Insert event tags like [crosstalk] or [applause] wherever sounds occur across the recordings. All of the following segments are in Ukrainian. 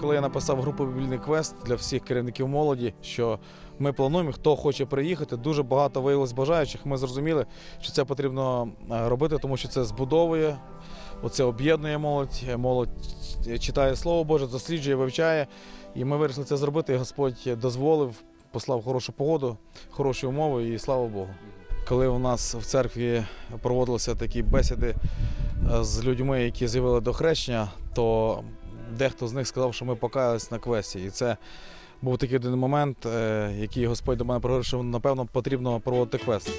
коли я написав групу «Вільний квест для всіх керівників молоді, що ми плануємо, хто хоче приїхати. Дуже багато виявилось бажаючих. Ми зрозуміли, що це потрібно е, робити, тому що це збудовує, оце об'єднує молодь. Молодь читає Слово Боже, досліджує, вивчає. І ми вирішили це зробити. І Господь дозволив, послав хорошу погоду, хороші умови, і слава Богу. Коли у нас в церкві проводилися такі бесіди е, з людьми, які з'явили до хрещення, то дехто з них сказав, що ми покаялись на квесті. І це був такий один момент, е, який Господь до мене проговорив, напевно потрібно проводити квест.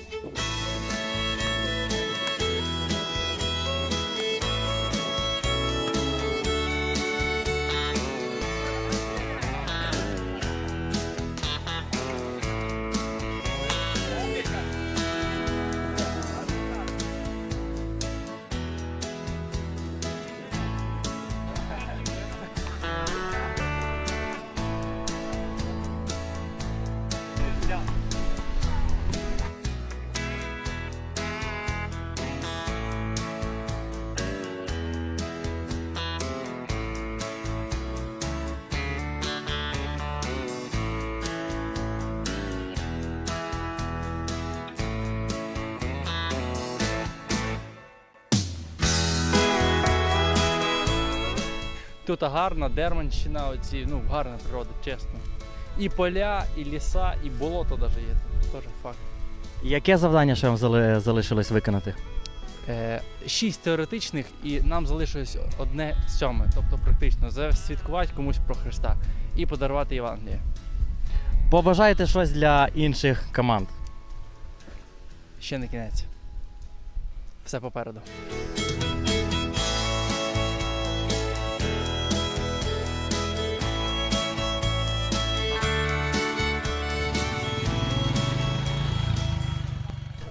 Тут гарна Дерманщина, оці, ну, гарна природа, чесно. І поля, і ліса, і болото навіть є. Теж факт. Яке завдання ще вам зали- залишилось виконати? Е, шість теоретичних, і нам залишилось одне сьоме, тобто практично засвідкувати комусь про Христа і подарувати Євангеліє. Побажайте щось для інших команд. Ще не кінець. Все попереду.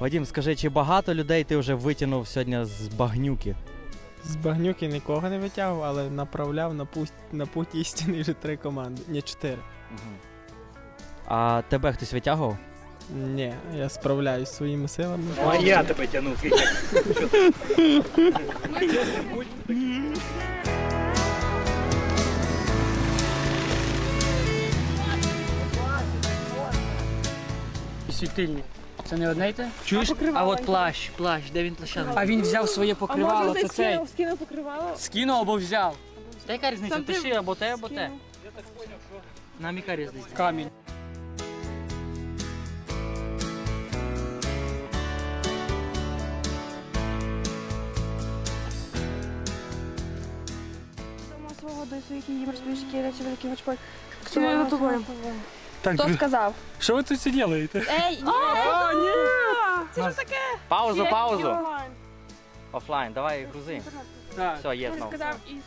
Вадім, скажи, чи багато людей ти вже витягнув сьогодні з багнюки? З багнюки нікого не витягував, але направляв на путь, на путь істини вже три команди. Ні, чотири. А тебе хтось витягував? Ні, я справляюсь своїми силами. А я тебе тянув. Світильник. Це не одне й те? Чуєш? А от плащ, плащ, де він плаща? А він взяв своє покривало, це цей. скинув покривало? Скинув або взяв. Та яка різниця? Там ти Пиши або те, або те. Скинув. Нам яка різниця? Камінь. Свого до своїх їм розповіш, які речі великий Господь. Хто за тобою? Так, Хто сказав? що ви тут всі робите? Ей, ні! Це що таке? Паузу, паузу. Офлайн, давай грузи. Так. Все, є знову. сказав Ісус?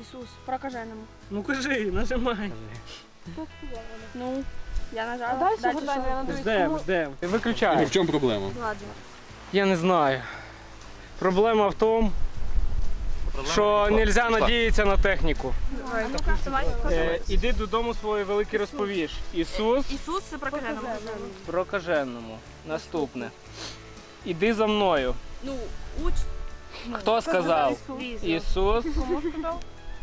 Ісус, прокаженому. Ну кажи, нажимай. Ну, я нажала. Дальше що? Ждем, ждем. Виключай. В чому проблема? Ладно. Я не знаю. Проблема в тому, що не можна надіятися на техніку. Е, іди додому своє велике розповіш. Ісус Ісус це прокаженому. прокаженому. Наступне. Іди за мною. Ну, уч. Хто сказав? Ісус.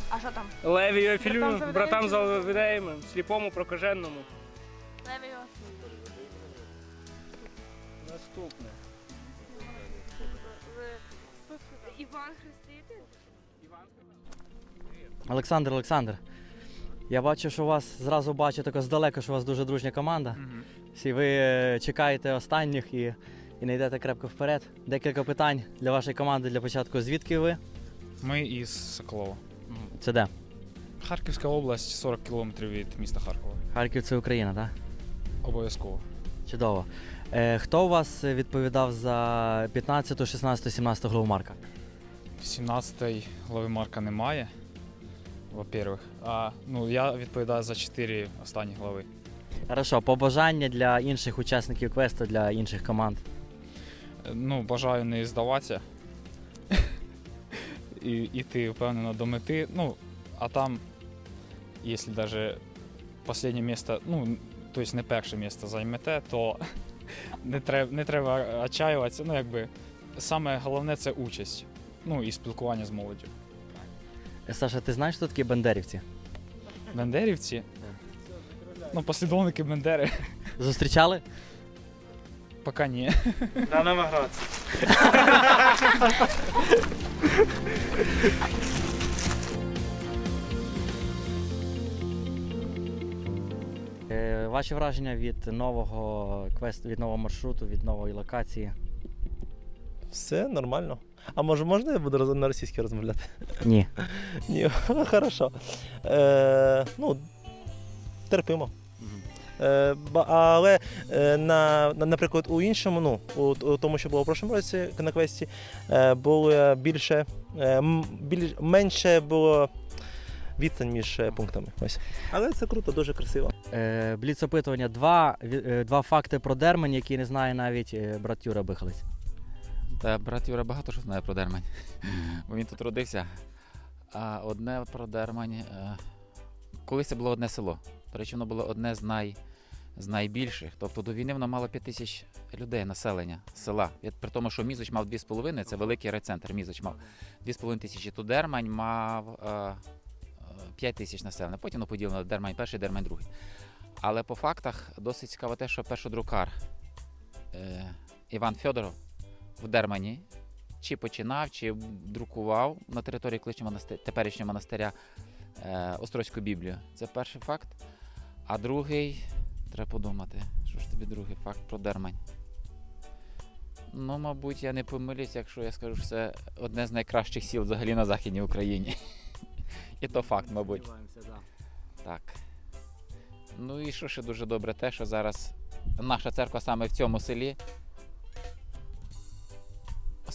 А що там? Леві Йофілю, Братам чи- Завидеєм, сліпому прокаженому. Левіо. Наступне. Іван Хреститель? Олександр, Олександр. Я бачу, що у вас зразу бачу тако здалека, що у вас дуже дружня команда. Всі ви е, чекаєте останніх і, і не йдете крепко вперед. Декілька питань для вашої команди для початку. Звідки ви? Ми із Соколова. Це де? Харківська область 40 кілометрів від міста Харкова. Харків це Україна, так? Обов'язково. Чудово. Е, хто у вас відповідав за 15, 16, 17 главу Марка? 17-ї глави Марка немає. Во-первых. А ну я відповідаю за 4 останні глави. Хорошо, побажання для інших учасників квесту, для інших команд. Е, Ну, бажаю не здаватися. І іти впевнено до мети. Ну, а там, якщо навіть останнє місце, ну, тобто не перше місце займете, то [laughs] не треба, не треба отчаюватися. Ну, якби саме головне це участь. Ну і спілкування з молоддю. Е, Саша, ти знаєш, хто такі бандерівці? Бендерівці. Ну, послідовники Бендери. Зустрічали? Поки ні. На Новоградці. Е, ваші враження від нового квесту, від нового маршруту, від нової локації? Все нормально. А може можна я буду на російській розмовляти? Ні. [laughs] Ні, [laughs] хорошо. Е, ну, терпимо. Е, ба- але е, на, на, наприклад, у іншому, ну, у, у тому, що було в прошлому році на квесті, е, було більше, е, м- біль, менше було відстань між е, пунктами. Ось. Але це круто, дуже красиво. Е, бліц опитування. Два, ві- е, два факти про Дермань, які не знає навіть е, брат Юра Бихалець. Та брат Юра багато що знає про Дермань, бо він тут родився. А одне про Дермань. е, Колись це було одне село. До речі, воно було одне з, най, з найбільших. Тобто до війни воно мало 5 тисяч людей, населення села. При тому, що Мізоч мав 2,5, це великий райцентр. Мізоч мав 2,5 тисячі. То Дермань мав е, е, 5 тисяч населення. Потім воно поділено Дермань перший, Дермань другий. Але по фактах досить цікаво те, що першодрукар е, Іван Федоров в Дермані чи починав, чи друкував на території монастиря, теперішнього монастиря е, Острозьку Біблію. Це перший факт. А другий, треба подумати, що ж тобі другий факт про Дермань. Ну, мабуть, я не помилюсь, якщо я скажу, що це одне з найкращих сіл взагалі на Західній Україні. [laughs] І то факт, мабуть. Так. Ну і що ще дуже добре, те, що зараз наша церква саме в цьому селі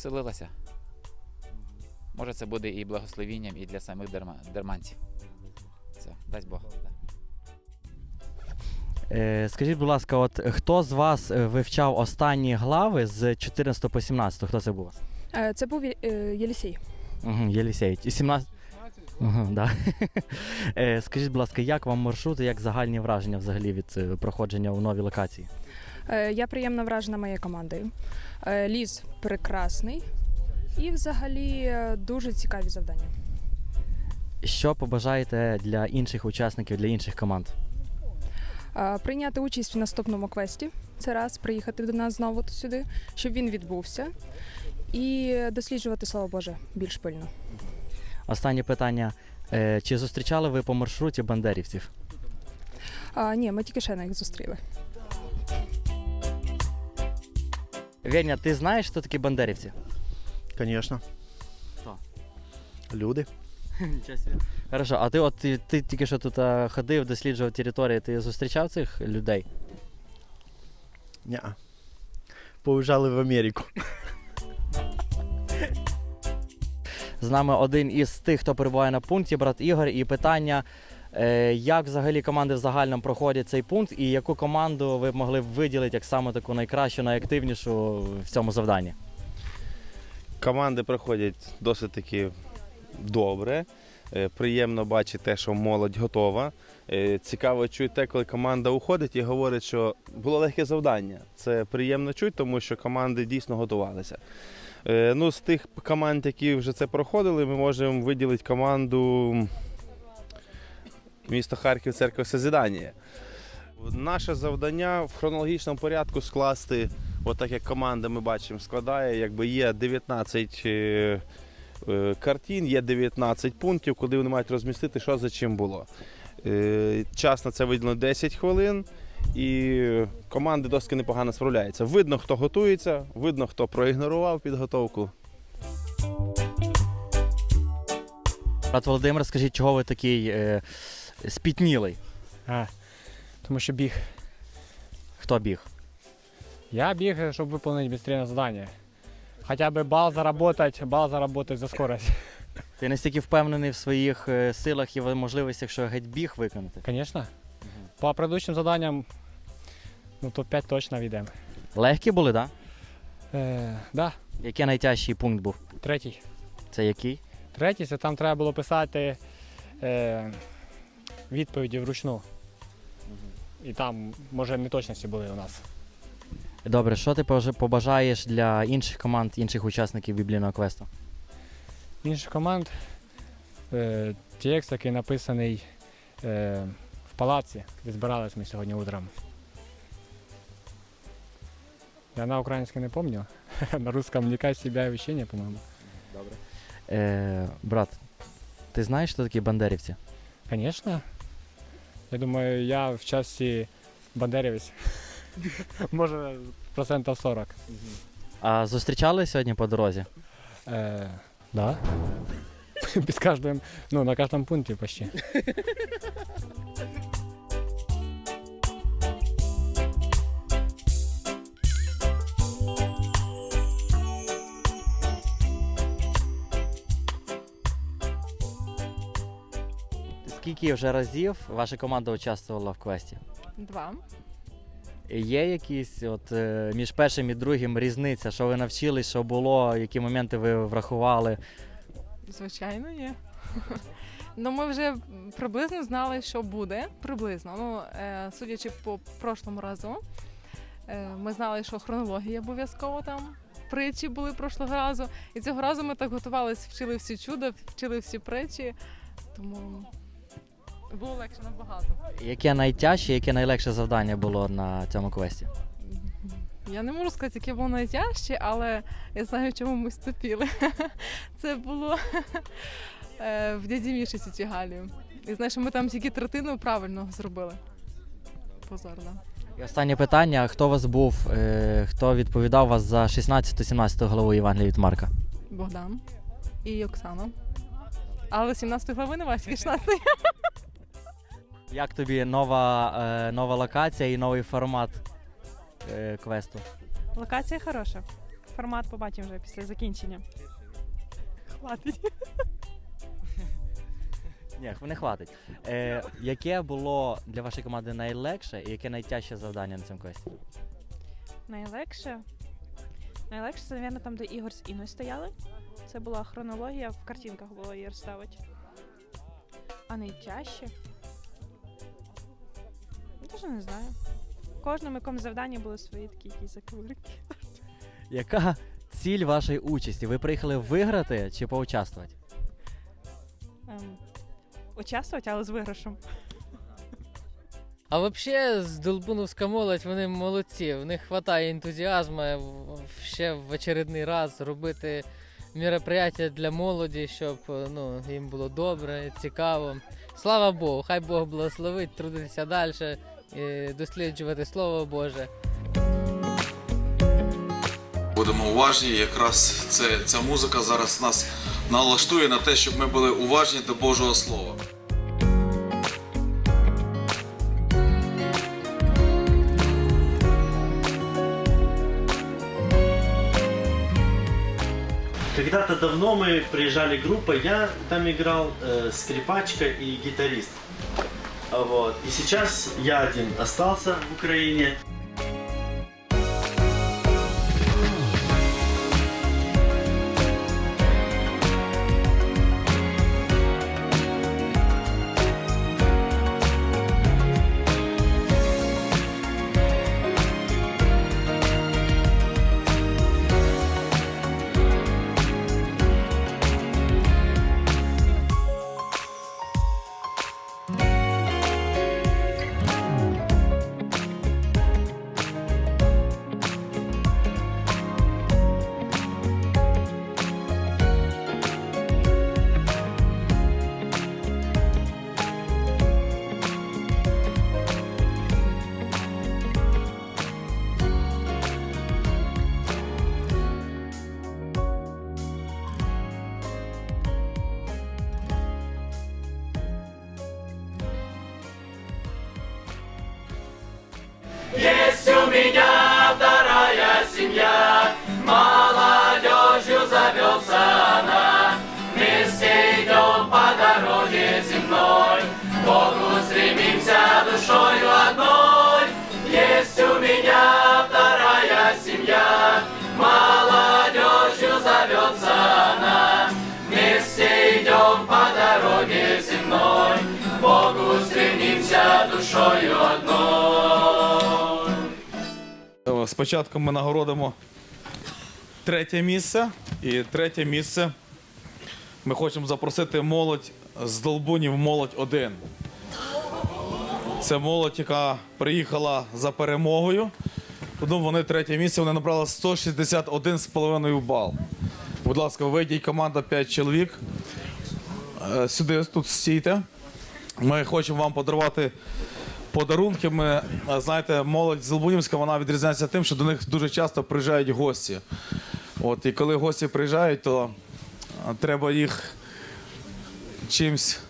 оселилася. Може, це буде і благословінням, і для самих дерма... дерманців. Це, дасть Бог. Е, скажіть, будь ласка, от хто з вас е, вивчав останні глави з 14 по 17? Хто це був? Е, Це був Єлісій. Угу, Єлісей. 17? Угу, да. [laughs] е, скажіть, будь ласка, як вам маршрут і як загальні враження взагалі від проходження у новій локації? Е, Я приємно вражена моєю командою. Е, Ліс прекрасний і взагалі е, дуже цікаві завдання. Що побажаєте для інших учасників, для інших команд? Прийняти участь в наступному квесті. Це раз приїхати до нас знову сюди, щоб він відбувся. І досліджувати слово Боже більш пильно. Останнє питання. Чи зустрічали ви по маршруті бандерівців? А, ні, ми тільки ще на їх зустріли. Веня, ти знаєш, хто такі бандерівці? Звісно. Хто? Люди. [laughs] Хорошо, а ти от ти, ти тільки що тут а, ходив, досліджував територію, ти зустрічав цих людей? Ні. Поїжджали в Америку. З нами один із тих, хто перебуває на пункті, брат Ігор, і питання. Е, Як взагалі команди в загальному проходять цей пункт, і яку команду ви б могли б виділити як саме таку найкращу, найактивнішу в цьому завданні? Команди проходять досить таки добре. Е, Приємно бачити те, що молодь готова. Е, Цікаво чути те, коли команда уходить і говорить, що було легке завдання. Це приємно чути, тому що команди дійсно готувалися. Ну, з тих команд, які вже це проходили, ми можемо виділити команду місто Харків, церква Созидання. Наше завдання в хронологічному порядку скласти, от як команда ми бачимо, складає, якби є 19 е, е, картин, є 19 пунктів, куди вони мають розмістити, що за чим було. Е, Час на це виділено 10 хвилин, і команди досить непогано справляються. Видно, хто готується, видно, хто проігнорував підготовку. Брат Володимир, скажіть, чого ви такий спітнілий? А, тому що біг. Хто біг? Я біг, щоб виконати швидше завдання. Хоча б бал заработать, бал заработать за скорость. Ти настільки впевнений в своїх е, силах і можливостях, що геть біг виконати? Звісно. По предыдущим заданням, ну топ-5 точно війдемо. Легкі були, так? Е, да, Да? Який найтяжчий пункт був? третій. Це який? Третій це там треба було писати е, відповіді вручну. І там, може, неточності були у нас. Добре, що ти пож- побажаєш для інших команд, інших учасників біблійного квесту? Інших команд е, текст, який написаний е, в палаці, де збирались ми сьогодні утром. Я на українській не пам'ятаю. [laughs] На русском «Вникай в себя и учение», по-моєму. Е, брат, ти знаєш, хто такі бандерівці? Конечно. Я думаю, я в часі бандерівець. [laughs] Може, процентів 40. А зустрічали сьогодні по дорозі? Е, да. [laughs] Під кожним, ну, на кожному пункті почти. [laughs] Скільки вже разів ваша команда участвувала в квесті? Два. Є якісь от е, між першим і другим різниця, що ви навчились, що було, які моменти ви врахували? Звичайно, є. Ну, ми вже приблизно знали, що буде. Приблизно. Ну, е, судячи по прошлому разу, е, ми знали, що хронологія обов'язково там. Притчі були прошлого разу. І цього разу ми так готувалися, вчили всі чуда, вчили всі притчі. Тому було легше набагато. Яке найтяжче, яке найлегше завдання було на цьому квесті? Я не можу сказати, яке було найтяжче, але я знаю, в чому ми ступіли. [laughs] Це було [laughs] е, в дяді Міші Сітігалі. І знаєш, ми там тільки третину правильно зробили. Позорно. І останнє питання: хто вас був, е, хто відповідав вас за 16-17 главу Євангелія від Марка? Богдан і Оксана. Але 17 глави не ваші, 16 Як тобі нова, е, нова локація і новий формат е, квесту? Локація хороша. Формат побачимо вже після закінчення. Хватить. Ні, не хватить. Е, яке було для вашої команди найлегше і яке найтяжче завдання на цьому квесті? Найлегше. Найлегше це, мабуть, там, де Ігор з Іною стояли. Це була хронологія, в картинках було її розставити. А найтяжче. Ну, не знаю. В кожному якому завданні були свої такі якісь заквирки. Яка ціль вашої участі? Ви приїхали виграти чи поучаствувати? Ем, участвувати, але з виграшем. А взагалі, з Долбуновська молодь, вони молодці. В них вистачає ентузіазму в- ще в очередний раз робити мероприятия для молоді, щоб ну, їм було добре, цікаво. Слава Богу, хай Бог благословить, трудитися далі, досліджувати Слово Боже. Будемо уважні. Якраз це, ця музика зараз нас налаштує на те, щоб ми були уважні до Божого Слова. Когда-то давно мы приезжали группой, я там играл э, скрипачка и гитарист. Вот. И сейчас я один остался в Украине. Есть у меня вторая семья, молодежью зовется она. Вместе идем по дороге земной, Богу стремимся душою одной. Есть у меня вторая семья, молодежью зовется она. Вместе идем по дороге земной, Богу стремимся душою одной. Спочатку ми нагородимо третє місце. І третє місце ми хочемо запросити молодь з Долбунів молодь 1. Це молодь, яка приїхала за перемогою. Ну, вони третє місце, вони набрали 161,5 бал. Будь ласка, вийдіть команда 5 чоловік. Е, Сюди тут стійте. Ми хочемо вам подарувати подарунки. Ми, знаєте, молодь з Лубунівська вона відрізняється тим, що до них дуже часто приїжджають гості. От, і коли гості приїжджають, то треба їх чимось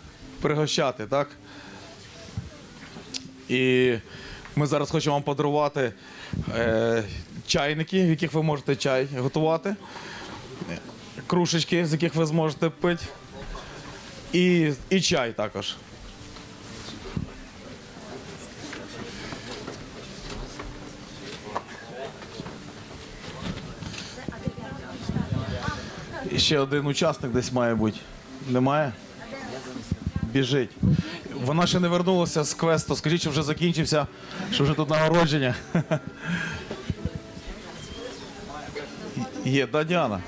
пригощати, так? І ми зараз хочемо вам подарувати е, чайники, в яких ви можете чай готувати, кружечки, з яких ви зможете пити, і, і чай також. Ще один учасник десь має бути. Немає? Біжить. Вона ще не вернулася з квесту. Скажіть, що вже закінчився, що вже тут нагородження. Є, да, Діана?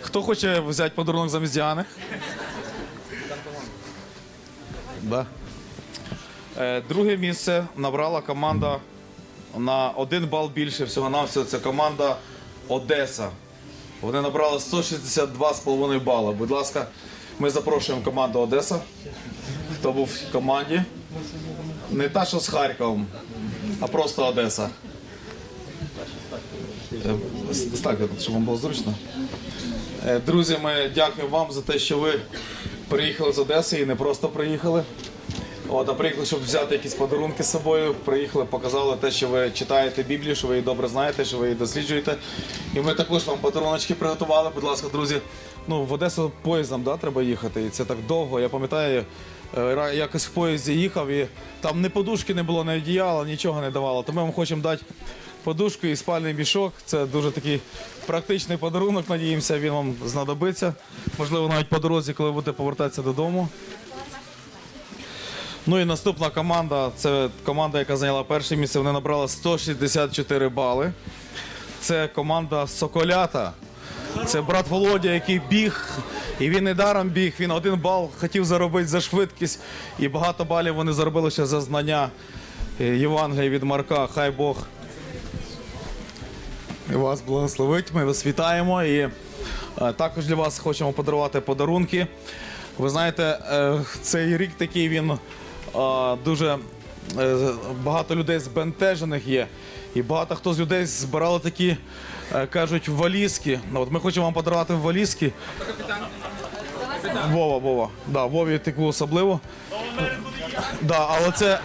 Хто хоче взяти подарунок замість Діани? Да. Е, Друге місце набрала команда на один бал більше всього на всього. Це команда Одеса. Вони набрали 162,5 бала. Будь ласка, ми запрошуємо команду Одеса. Хто був в команді? Не та, що з Харковом, а просто Одеса. Е, щоб вам було зручно. Е, Друзі, ми дякуємо вам за те, що ви приїхали з Одеси і не просто приїхали. От, а приїхали, щоб взяти якісь подарунки з собою. Приїхали, показали те, що ви читаєте Біблію, що ви її добре знаєте, що ви її досліджуєте. І ми також вам подаруночки приготували. Будь ласка, друзі. Ну, в Одесу поїздом да, треба їхати. І це так довго. Я пам'ятаю, е, ра- якось в поїзді їхав, і там ні подушки не було, ні одіяла, нічого не давало. То ми вам хочемо дати подушку і спальний мішок. Це дуже такий практичний подарунок. Надіємося, він вам знадобиться. Можливо, навіть по дорозі, коли будете повертатися додому. Ну і наступна команда це команда, яка зайняла перше місце. Вони набрали 164 бали. Це команда Соколята. Це брат Володя, який біг, і він не даром біг. Він один бал хотів заробити за швидкість, і багато балів вони заробили ще за знання е, Євангелія від Марка. Хай Бог вас благословить. Ми вас вітаємо. І е, також для вас хочемо подарувати подарунки. Ви знаєте, е, цей рік такий він дуже е, багато людей збентежених є. І багато хто з людей збирали такі, е, кажуть, валізки. Ну, от ми хочемо вам подарувати валізки. Вова, Вова. Да, Вові таку особливо. Да, але це,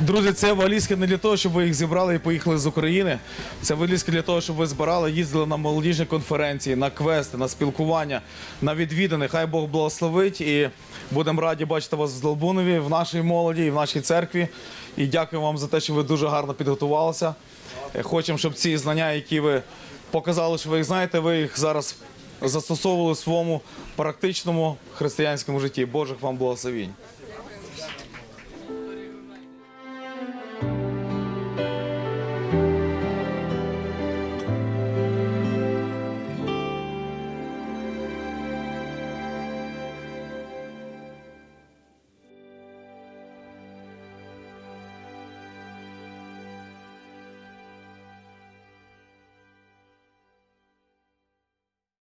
друзі, це валізки не для того, щоб ви їх зібрали і поїхали з України. Це валізки для того, щоб ви збирали, їздили на молодіжні конференції, на квести, на спілкування, на відвідини. Хай Бог благословить. І будемо раді бачити вас в Долбунові, в нашій молоді і в нашій церкві. І дякую вам за те, що ви дуже гарно підготувалися. Е, Хочемо, щоб ці знання, які ви показали, що ви їх знаєте, ви їх зараз застосовували в своєму практичному християнському житті. Божих вам благословінь.